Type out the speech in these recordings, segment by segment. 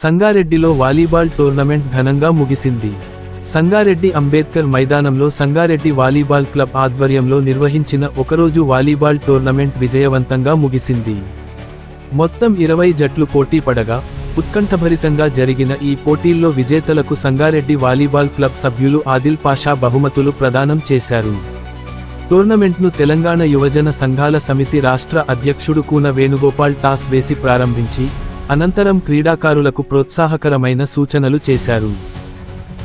సంగారెడ్డిలో volleyball tournament ఘనంగా ముగిసింది. సంగారెడ్డి అంబేద్కర్ మైదానంలో సంగారెడ్డి వాలీబాల్ క్లబ్ ఆధ్వర్యంలో నిర్వహించిన ఒకరోజు వాలీబాల్ టోర్నమెంట్ విజయవంతంగా ముగిసింది. మొత్తం ఇరవై జట్లు పోటీ పడగా ఉత్కంఠభరితంగా జరిగిన ఈ పోటీల్లో విజేతలకు సంగారెడ్డి వాలీబాల్ క్లబ్ సభ్యులు ఆదిల్ పాషా బహుమతులు ప్రదానం చేశారు. టోర్నమెంట్ను తెలంగాణ యువజన సంఘాల సమితి రాష్ట్ర అధ్యక్షుడు కూన వేణుగోపాల్ టాస్ వేసి ప్రారంభించి అనంతరం క్రీడాకారులకు ప్రోత్సాహకరమైన సూచనలు చేశారు.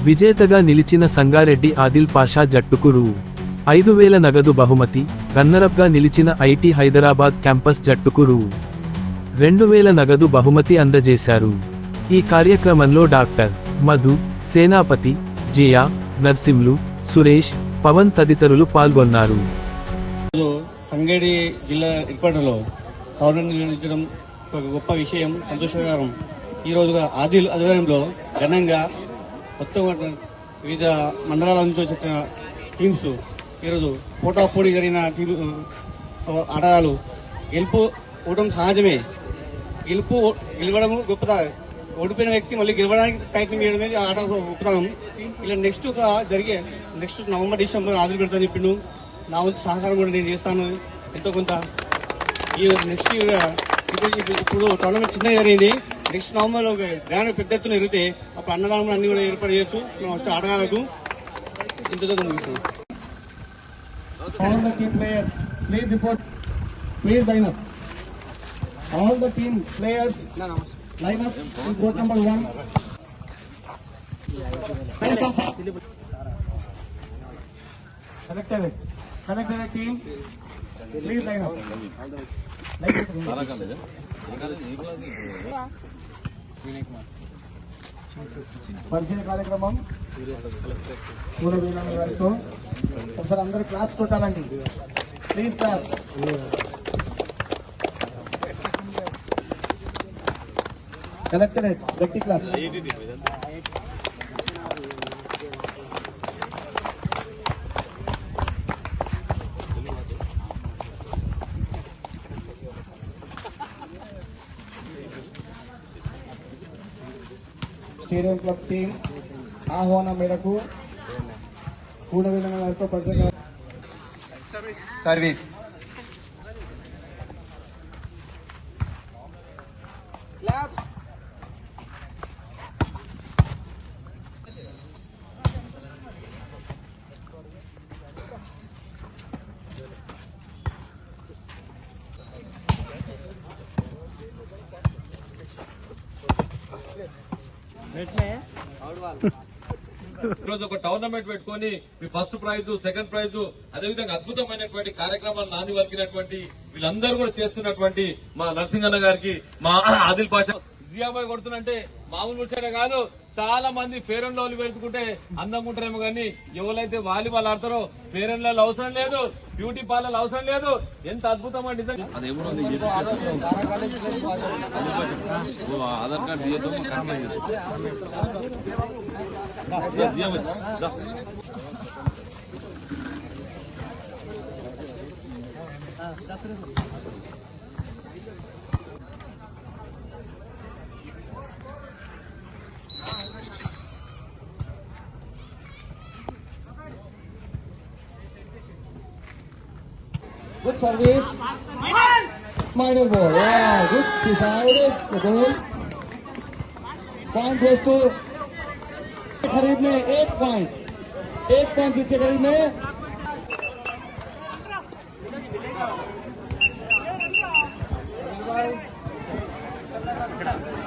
విజేతగా నిలిచిన సంగారెడ్డి ఆదిల్ పాషా జట్టుకు రూ. ఐదు వేల నగదు బహుమతి రన్నరప్గా నిలిచిన ఐటీ హైదరాబాద్ క్యాంపస్ జట్టుకు రూ. రెండు వేల నగదు బహుమతి అందజేశారు. ఈ కార్యక్రమంలో డాక్టర్ మధు సేనాపతి జియా నర్సింలు సురేష్ పవన్ తదితరులు పాల్గొన్నారు. సంగేడి జిల్లా ఏర్పాటులో టోర్నమెంట్ నిర్వహించడం ఒక గొప్ప విషయం సంతోషకరం. ఈరోజు ఆది ఆధ్వర్యంలో ఘనంగా మొత్తం వివిధ మండలాల నుంచి వచ్చిన టీమ్స్ ఈరోజు పోటాపోటీ జరిగిన టీమ్ ఆటగాళ్ళు గెలుపు ఓటం సహజమే. గెలుపు గెలవడము గొప్పదా? ఓడిపోయిన వ్యక్తి మళ్ళీ గెలవడానికి ప్రయత్నం చేయడమే ఆట గొప్పతనం. ఇలా నెక్స్ట్ ఒక జరిగే నెక్స్ట్ నవంబర్ డిసెంబర్ ఆదులు పెడతాను చెప్పిండు. నా వంతు సహకారం కూడా నేను చేస్తాను. ఎంతో కొంత ఈ నెక్స్ట్ ఇప్పుడు టోర్నమెంట్ చిన్న జరిగింది నెక్స్ట్ నవంబర్లో గ్రాండ్ పెద్ద ఎత్తున జరిగితే అప్పుడు అన్నదానం అన్ని కూడా ఏర్పాటు చేయొచ్చు. మేము వచ్చి ఆడగాలకు ఇంతగా ముగిస్తాం. All the team players, line up, is goal number one. Connect away. Connect team, please line up. పరిచయ కార్యక్రమం. పూల వీణాల గారితో ఒకసారి అందరు క్లాప్స్ కొట్టాలండి. ప్లీజ్ క్లాప్స్ కలెక్టరేట్ గట్టి క్లాప్స్ స్టేడియం క్లబ్ టీం ఆహ్వానం మేరకు పూల వీణాల గారితో పరిచయ సర్వీస్ ఈరోజు ఒక టోర్నమెంట్ పెట్టుకొని మీ ఫస్ట్ ప్రైజ్ సెకండ్ ప్రైజ్ అదేవిధంగా అద్భుతమైనటువంటి కార్యక్రమాలు నాంది వలికినటువంటి వీళ్ళందరూ కూడా చేస్తున్నటువంటి మా నరసింహన్న గారికి మా ఆదిల్ పాషా. జియాబాయ్ కొడుతున్నంటే మామూలు ముచ్చట కాదు. చాలా మంది ఫేర్ అండ్ లవ్లీ పెట్టుకుంటే అందంగా ఉంటారేమో కానీ ఎవరైతే వాలీబాల్ ఆడతారో ఫేర్ అండ్ లవ్లీ అవసరం లేదు బ్యూటీ పార్లర్ అవసరం లేదు. ఎంత అద్భుతం అండి నిజంగా Aadhaar card Good service. Minor ball. Yeah, good decided. The goal. Point goes to खरीद में एक पॉइंट एक पॉइंट जीते खरीद में Good service.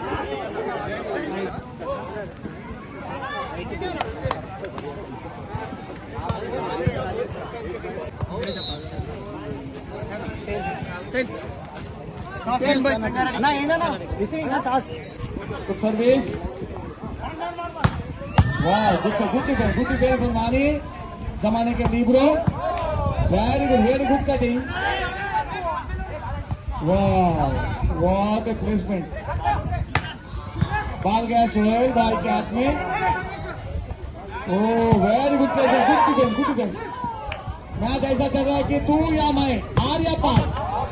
जमाने के लीब्रो very good very good cutting वाह व्हाट प्लेसमेंट बाल गया सोहेल बाल के हाथ में ओ very good placement good teacher good teacher match ऐसा कर रहा है कि तू या मैं आर या पार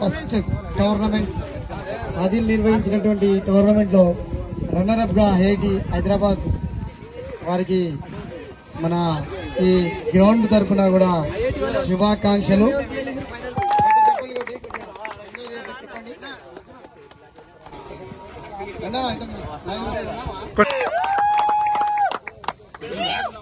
ఫస్ట్ టోర్నమెంట్ ఆదిల్ నిర్వహించినటువంటి టోర్నమెంట్లో రన్నర్గా హేటి హైదరాబాద్ వారికి మన ఈ గ్రౌండ్ తరఫున కూడా శుభాకాంక్షలు. చెప్పండి